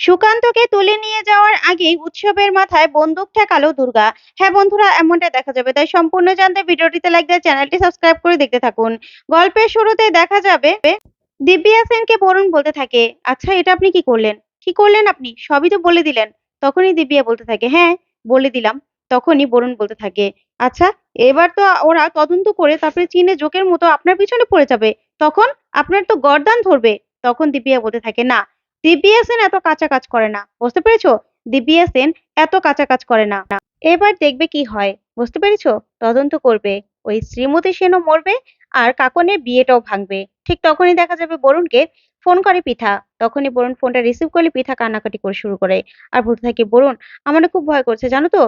সুকান্তকে তুলে নিয়ে যাওয়ার আগেই উৎসবের মাথায় বন্দুক ঠেকালো দুর্গা। হ্যাঁ বন্ধুরা এমনটা দেখা যাবে। তাই সম্পূর্ণ জানতে ভিডিওটিতে লাইক দিয়ে চ্যানেলটি সাবস্ক্রাইব করে দেখতে থাকুন। গল্পের শুরুতে দেখা যাবে, দিব্যা সেনকে বরুণ বলতে থাকে আচ্ছা এটা আপনি কি করলেন? কি করলেন আপনি? সবই তো বলে দিলেন। তখনই দিব্যা বলতে থাকে হ্যাঁ বলে দিলাম। তখনই বরুণ বলতে থাকে আচ্ছা এবার তো ওরা তদন্ত করে তারপরে চীনে জোকের মতো আপনার পিছনে পড়ে যাবে। তখন আপনার তো গর্দান ধরবে। তখন দিব্যা বলতে থাকে, না সেন এত কাঁচা কাজ করে না, বুঝতে পেরেছ? সেন এত কাঁচা কাজ করে না। এবার দেখবে কি হয়, বুঝতে পেরেছ? তদন্ত করবে, ওই শ্রীমতী সেনও মরবে আর কাকনের বিয়েটাও ভাঙবে। ঠিক তখনই দেখা যাবে বরুণকে ফোন করে পিঠা। তখনই বরুণ ফোনটা রিসিভ করলে পিঠা কান্নাকাটি করে শুরু করে। আর বলতে থাকে, বরুণ, আমার খুব ভয় করছে, জানো তো?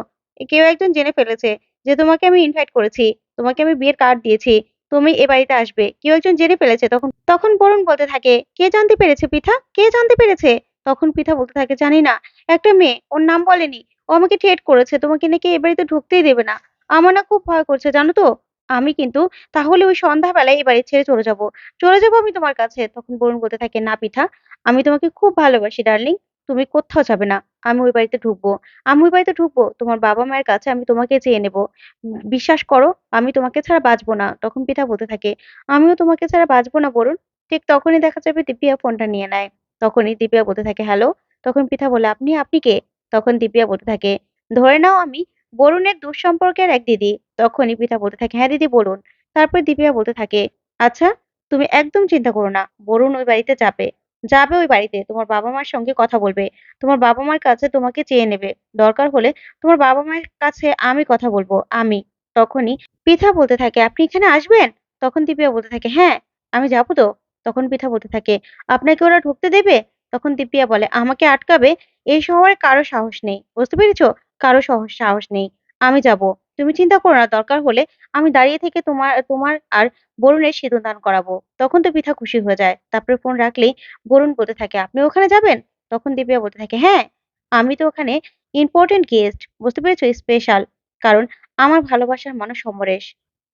কেউ একজন জেনে ফেলেছে যে তোমাকে আমি ইনভাইট করেছি, তোমাকে আমি বিয়ের কার্ড দিয়েছি তুমি এ বাড়িতে আসবে। কেউ একজন জেনে ফেলেছে তখন। তখন বরুণ বলতে থাকে, কে জানতে পেরেছে পিঠা? কে জানতে পেরেছে? তখন পিঠা বলতে থাকে, জানি না। একটা মেয়ে, ওর নাম বলেনি। ও আমাকে থ্রেট করেছে। তোমাকে নাকি এ বাড়িতে ঢুকতেই দেবে না। আমার না খুব ভয় করছে, জানো তো? আমি কিন্তু তাহলে ওই সন্ধ্যাবেলায় এই বাড়ি ছেড়ে চলে যাব। চলে যাব আমি তোমার কাছে? তখন বরুণ বলতে থাকে, না পিঠা, আমি তোমাকে খুব ভালোবাসি, ডার্লিং। তুমি কোথাও যাবে না। আমি ওই বাড়িতে ঢুকবো। আমি ওই বাড়িতে ঢুকবো, তোমার বাবা মায়ের কাছে আমি তোমাকে চেয়ে নেব। বিশ্বাস করো, আমি তোমাকে ছাড়া বাঁচবো না, তখন পিঠা বলতে থাকে। আমিও তোমাকে ছাড়া বাঁচবো না বরুণ। ঠিক তখনই দেখা যাবে দিব্যা ফোনটা নিয়ে নেয়। তখনই দিব্যা বলতে থাকে, হ্যালো? তখন পিঠা বলে, আপনি আপনি কে? তখন দিব্যা বলতে থাকে, ধরে নাও আমি বরুণের দুঃসম্পর্কের এক দিদি। তখনই পিঠা বলতে থাকে হ্যাঁ দিদি, বলুন। তারপর দিব্যা বলতে থাকে আচ্ছা তুমি একদম চিন্তা করো না, বরুণ ওই বাড়িতে যাবে। যাবে ওই বাড়িতে। তোমার বাবা মার সঙ্গে কথা বলবে। তোমার বাবা মার কাছে তোমাকে চেয়ে নেবে। দরকার হলে তোমার বাবা মায়ের কাছে আমি কথা বলব। আমি তখনই পিঠা বলতে থাকে, আপনি এখানে আসবেন? তখন দিব্যা বলতে থাকে হ্যাঁ আমি যাব তো। তখন পিঠা বলতে থাকে, আপনাকে ওরা ঢুকতে দেবে? তখন দিব্যা বলে, আমাকে আটকাবে? এই শহরে কারও সাহস নেই। বুঝতে পেরেছ? কারও সাহস নেই। আমি যাব। তুমি চিন্তা করো না, দরকার হলে আমি দাঁড়িয়ে থেকে তোমার তোমার আর বরুণের সিঁদুর দান করাবো। তখন তো পিঠা খুশি হয়ে যায়। তারপরে ফোন রাখলেই বরুণ বলতে থাকে, আপনি ওখানে যাবেন? তখন দিব্যা বলতে থাকে হ্যাঁ আমি তো ওখানে ইম্পর্টেন্ট গেস্ট বুঝতে পেরেছ? স্পেশাল কারণ আমার ভালোবাসার মানুষ সমরেশ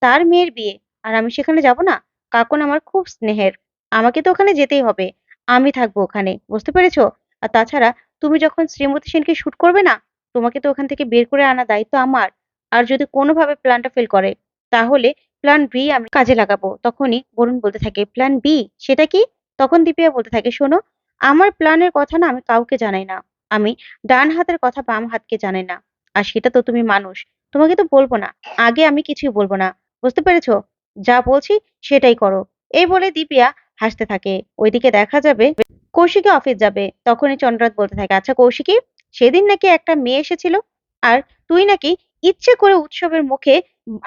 তার মেয়ের বিয়ে, আর আমি সেখানে যাব না? কাকুন আমার খুব স্নেহের। আমাকে তো ওখানে যেতেই হবে। আমি থাকব ওখানে, বুঝতে পেরেছ? আর তাছাড়া তুমি যখন শ্রীমতী সেনকে শুট করবে না, তোমাকে তো ওখান থেকে বের করে আনা দায়িত্ব আমার। আর যদি কোনোভাবে প্ল্যানটা ফেল করে, তাহলে প্ল্যান বি আমি কাজে লাগাবো। তখনই বরুণ বলতে থাকে প্ল্যান বি সেটা কি? তখন দীপিয়া বলতে থাকে, শোনো, আমার প্ল্যানের কথা না আমি কাউকে জানাই না। আমি ডান হাতের কথা বাম হাতকে জানাই না। আর সেটা তো তুমি মানুষ। তোমাকে তো বলব না। আগে আমি কিছুই বলব না। বুঝতে পেরেছ? যা বলছি সেটাই করো। এই বলে দীপিয়া হাসতে থাকে। ওইদিকে দেখা যাবে কৌশিকী অফিস যাবে। তখনই চন্দ্রনাথ বলতে থাকে আচ্ছা কৌশিকী, সেদিন নাকি একটা মেয়ে এসেছিল? আর তুই নাকি ইচ্ছে করে উৎসবের মুখে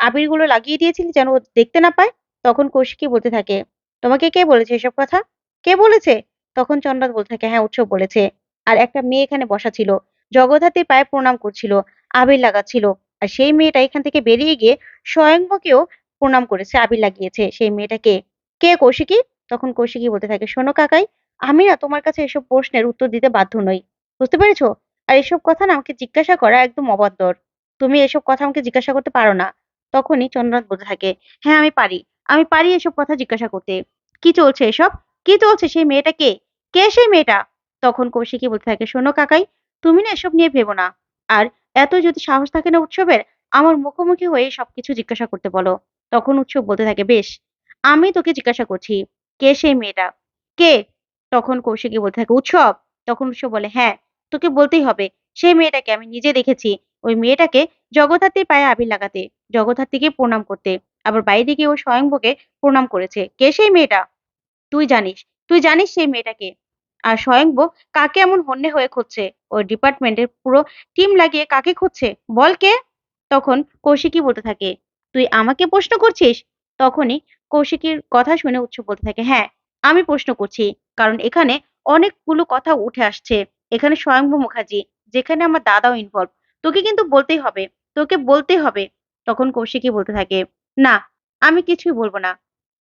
আবিরগুলো লাগিয়ে দিয়েছিলি যেন ও দেখতে না পায়? তখন কৌশিকী বলতে থাকে, তোমাকে কে বলেছে এসব কথা? কে বলেছে? তখন চন্দ্রনাথ বলতে থাকে হ্যাঁ উৎসব বলেছে। আর একটা মেয়ে এখানে বসা ছিল জগদ্ধাত্রীর পায়ে প্রণাম করছিল, আবির লাগাচ্ছিল। আর সেই মেয়েটা এখান থেকে বেরিয়ে গিয়ে স্বয়ংবকেও প্রণাম করেছে, আবির লাগিয়েছে। সেই মেয়েটাকে কে কৌশিকী? তখন কৌশিকী বলতে থাকে, শোনো কাকাই, আমি না তোমার কাছে এসব প্রশ্নের উত্তর দিতে বাধ্য নই। বুঝতে পেরেছ? আর এসব কথা না আমাকে জিজ্ঞাসা করা একদম অবান্তর। তুমি এসব কথা আমাকে জিজ্ঞাসা করতে পারো না। তখনই চন্দ্রনাথ বলতে থাকে হ্যাঁ আমি পারি। আমি পারি এসব কথা জিজ্ঞাসা করতে। কি চলছে এসব? কি চলছে সেই মেয়েটা কে? কে সেই মেয়েটা? তখন কৌশিকী বলতে থাকে, শোনো কাকাই, তুমি না এসব নিয়ে ভেবো না। আর এত যদি সাহস থাকে না উৎসবের, আমার মুখোমুখি হয়ে সবকিছু জিজ্ঞাসা করতে বলো। তখন উৎসব বলতে থাকে, বেশ, আমি তোকে জিজ্ঞাসা করছি, কে সেই মেয়েটা? কে? তখন কৌশিকী বলতে থাকে, উৎসব? তখন উৎসব বলে হ্যাঁ তোকে বলতেই হবে, সেই মেয়েটাকে আমি নিজে দেখেছি। ওই মেয়েটাকে জগদ্ধাত্রীর পায়ে আবির লাগাতে, জগদ্ধাত্রীকে প্রণাম করতে। আবার বাইরে গিয়ে ও স্বয়ংভোগে প্রণাম করেছে। কে সেই মেয়েটা? তুই জানিস তুই জানিস সেই মেয়েটাকে। আর স্বয়ংভ কাকে এমন হন্যে হয়ে খুঁজছে? ওই ডিপার্টমেন্টের পুরো টিম লাগিয়ে কাকে খুঁজছে? বল কে? তখন কৌশিকী বলতে থাকে, তুই আমাকে প্রশ্ন করছিস? তখনই কৌশিকীর কথা শুনে উৎসব বলতে থাকে হ্যাঁ আমি প্রশ্ন করছি। কারণ এখানে অনেকগুলো কথা উঠে আসছে। এখানে স্বয়ংভ মুখার্জি, যেখানে আমার দাদাও ইনভলভ তোকে কিন্তু বলতেই হবে, তোকে বলতেই হবে। তখন কৌশিকী বলতে থাকে, না, আমি কিছুই বলব না।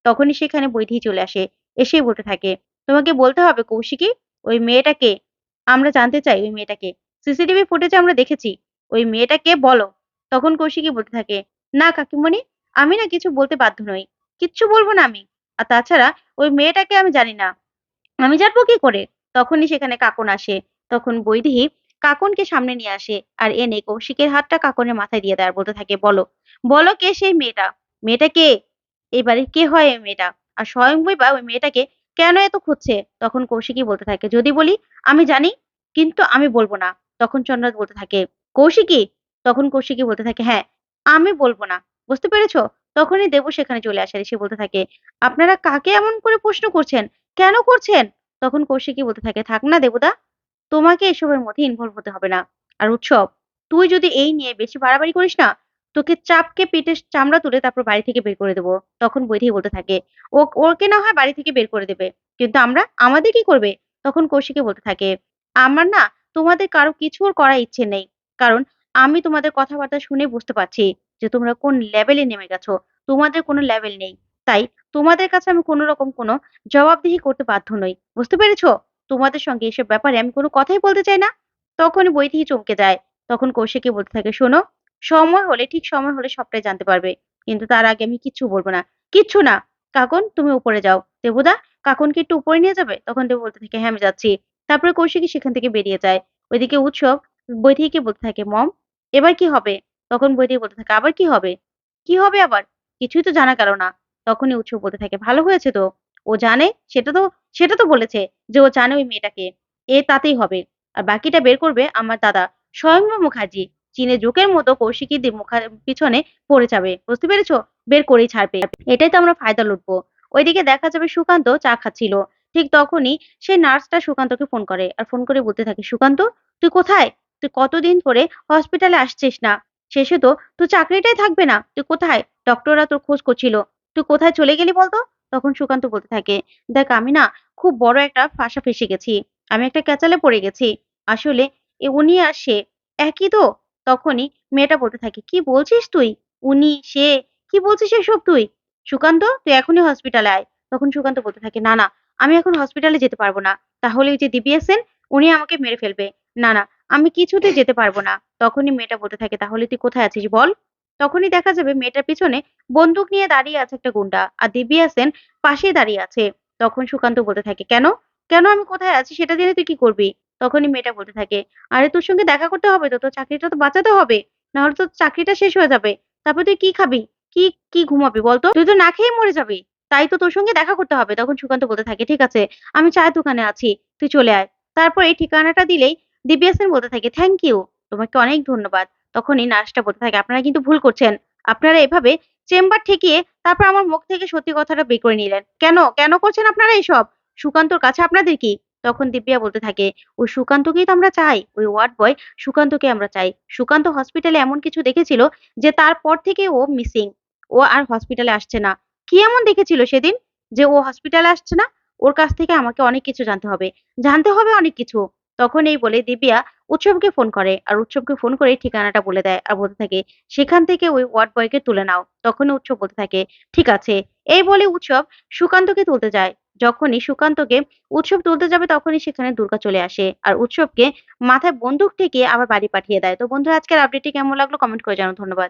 তখনই সেখানে বৈধি চলে আসে এসেই বলতে থাকে, তোমাকে বলতে হবে কৌশিকী, ওই মেয়েটাকে আমরা জানতে চাই ওই মেয়েটাকে সিসিটিভি ফুটেজে আমরা দেখেছি, ওই মেয়েটাকে বলো? তখন কৌশিকী বলতে থাকে, না, কাকিমণি, আমি না কিছু বলতে বাধ্য নই, কিচ্ছু বলব না আমি। আর তাছাড়া ওই মেয়েটাকে আমি জানি না। আমি জানব কি করে? তখনই সেখানে কাকন আসে, তখন বৈদেহী কাকনকে সামনে নিয়ে আসে। আর এনে কৌশিকের হাতটা কাকনের মাথায় দিয়ে দেয় বলতে থাকে, বলো বলো কে সেই মেয়েটা? মেয়েটা কে? এই বাড়ির কে হয় এই মেয়েটা? আর স্বয়ংবই বা ওই মেয়েটাকে কেন এত খুঁজছে? তখন কৌশিকই বলতে থাকে, যদি বলি, আমি জানি, কিন্তু আমি বলব না। তখন চন্দ্রনাথ বলতে থাকে, কৌশিকী? তখন কৌশিকী বলতে থাকে হ্যাঁ আমি বলব না। বুঝতে পেরেছ? তখনই দেবু সেখানে চলে আসে এসে বলতে থাকে, আপনারা কাকে এমন করে প্রশ্ন করছেন? কেন করছেন? তখন কৌশিকী বলতে থাকে, থাক না দেবদা তোমাকে এসবের মধ্যে ইনভলভ হতে হবে না। আর উৎসব, তুই যদি এই নিয়ে বেশি বাড়াবাড়ি করিস না, তোকে চাপকে পেটে চামড়া তুলে তারপর বাড়ি থেকে বের করে দেবো, তখন বৈধি বলতে থাকে। ও, ওকে না হয় বাড়ি থেকে বের করে দেবে। কিন্তু আমরা, আমাদের কি করবে? তখন কৌশিকে বলতে থাকে, আমার না, তোমাদের কারও কিছুর করার ইচ্ছে নেই। কারণ, আমি তোমাদের কথাবার্তা শুনে বুঝতে পারছি যে তোমরা কোন লেভেলে নেমে গেছো। তোমাদের কোনো লেভেল নেই। তাই তোমাদের কাছে আমি কোনো রকম কোনো জবাবদিহি করতে বাধ্য নই। বুঝতে পেরেছ? তোমাদের সঙ্গে এসব ব্যাপারে আমি কোনো কথাই বলতে চাই না। তখন বৈদেহী চমকে যায়। তখন কৌশিকী বলতে থাকে, শোনো, সময় হলে, ঠিক সময় হলে সবটাই জানতে পারবে। কিন্তু তার আগে আমি কিচ্ছু বলব না। কিচ্ছু না। কাকন, তুমি উপরে যাও। দেবুদা, কাকনকে একটু উপরে নিয়ে যাবে? তখন দেবু বলতে থাকে হ্যাঁ আমি যাচ্ছি। তারপরে কৌশিকী সেখান থেকে বেরিয়ে যায়। ওইদিকে উৎসব বৈদেহীকে বলতে থাকে, মম, এবার কি হবে? তখন বৈদেহী বলতে থাকে, আবার কি হবে? কি হবে আবার? কিছুই তো জানা গেল না। তখনই উৎসব বলতে থাকে, ভালো হয়েছে তো? ও জানে, সেটা তো সেটা তো বলেছে যে ও জানে ওই মেয়েটাকে। এ তাতেই হবে। আর বাকিটা বের করবে আমার দাদা। স্বয়ংভূ মুখার্জি চীনে জোকের মতো কৌশিকী দি মুখা, পিছনে পড়ে যাবে। বুঝতে পেরেছ? বের করেই ছাড়বে। এটাই তো আমরা ফায়দা লুটবো। ওইদিকে দেখা যাবে সুকান্ত চা খাচ্ছিল। ঠিক তখনই সেই নার্সটা সুকান্তকে ফোন করে। আর ফোন করে বলতে থাকে, সুকান্ত, তুই কোথায়? তুই কতদিন ধরে হসপিটালে আসছিস না? শেষে তো, তোর চাকরিটাই থাকবে না। তুই কোথায়? ডক্টররা তোর খোঁজ করছিল। তুই কোথায় চলে গেলি বলতো? তখন সুকান্ত বলতে থাকে, দেখ আমি না খুব বড় একটা ফাঁসা ফেসে গেছি, আমি একটা ক্যাচালে পড়ে গেছি। আসলে উনি আর সে একই তো? তখনই মেয়েটা বলতে থাকে, কি বলছিস তুই? উনি, সে, কি বলছিস এসব তুই? সুকান্ত, তুই এখনই হসপিটালে আয়। তখন সুকান্ত বলতে থাকে, না না, আমি এখন হসপিটালে যেতে পারব না। তাহলে ওই যে দিবি আছেন উনি আমাকে মেরে ফেলবে। না না, আমি কিছুতে যেতে পারব না। তখনই মেয়েটা বলতে থাকে, তাহলে তুই কোথায় আছিস বল? তখনই দেখা যাবে মেয়েটার পিছনে বন্দুক নিয়ে দাঁড়িয়ে আছে একটা গুন্ডা আর দিব্যি হাসেন পাশেই দাঁড়িয়ে আছে। তখন সুকান্ত বলতে থাকে, কেন? কেন আমি কোথায় আছি? সেটা জেনে তুই কি করবি? তখনই মেয়েটা বলতে থাকে, আরে তোর সঙ্গে দেখা করতে হবে তো, তোর চাকরিটা তো বাঁচাতে হবে, নাহলে তোর চাকরিটা শেষ হয়ে যাবে। তারপর তুই কি খাবি? কি কি ঘুমাবি বলতো তুই তো না খেয়ে মরে যাবি, তাই তো তোর সঙ্গে দেখা করতে হবে। তখন সুকান্ত বলতে থাকে, ঠিক আছে, আমি চায়ের দোকানে আছি, তুই চলে আয়। তারপর এই ঠিকানাটা দিলেই দিব্যা সেন বলতে থাকে থ্যাংক ইউ তোমাকে অনেক ধন্যবাদ। তখনই নার্সটা বলতে থাকে, আপনারা কিন্তু ভুল করছেন। আপনারা এভাবে চেম্বার ঠেকিয়ে তারপর আমার মুখ থেকে সত্যি কথাটা বের করে নিলেন। কেন? কেন করছেন আপনারা এইসব সুকান্তর কাছে আপনাদের কি? তখন দিব্যা বলতে থাকে, ওই সুকান্তকেই তো আমরা চাই। ওই ওয়ার্ড বয় সুকান্তকে আমরা চাই। সুকান্ত হসপিটালে এমন কিছু দেখেছিল যে তারপর থেকে ও মিসিং। ও আর হসপিটালে আসছে না। কি এমন দেখেছিল সেদিন? যে ও হসপিটালে আসছে না? ওর কাছ থেকে আমাকে অনেক কিছু জানতে হবে। জানতে হবে অনেক কিছু। তখন এই বলে দিব্যা উৎসবকে ফোন করে। আর উৎসবকে ফোন করে ঠিকানাটা বলে দেয় আর বলতে থাকে, সেখান থেকে ওই ওয়ার্ড বয়কে তুলে নাও। তখনই উৎসব বলতে থাকে, ঠিক আছে। এই বলে উৎসব সুকান্তকে তুলতে যায়। যখনই সুকান্তকে উৎসব তুলতে যাবে তখনই সেখানে দুর্গা চলে আসে আর উৎসবকে মাথায় বন্দুক ঠেকিয়ে আবার বাড়ি পাঠিয়ে দেয়। তো বন্ধুরা, আজকের আপডেটটি কেমন লাগল? কমেন্ট করে জানাও। ধন্যবাদ।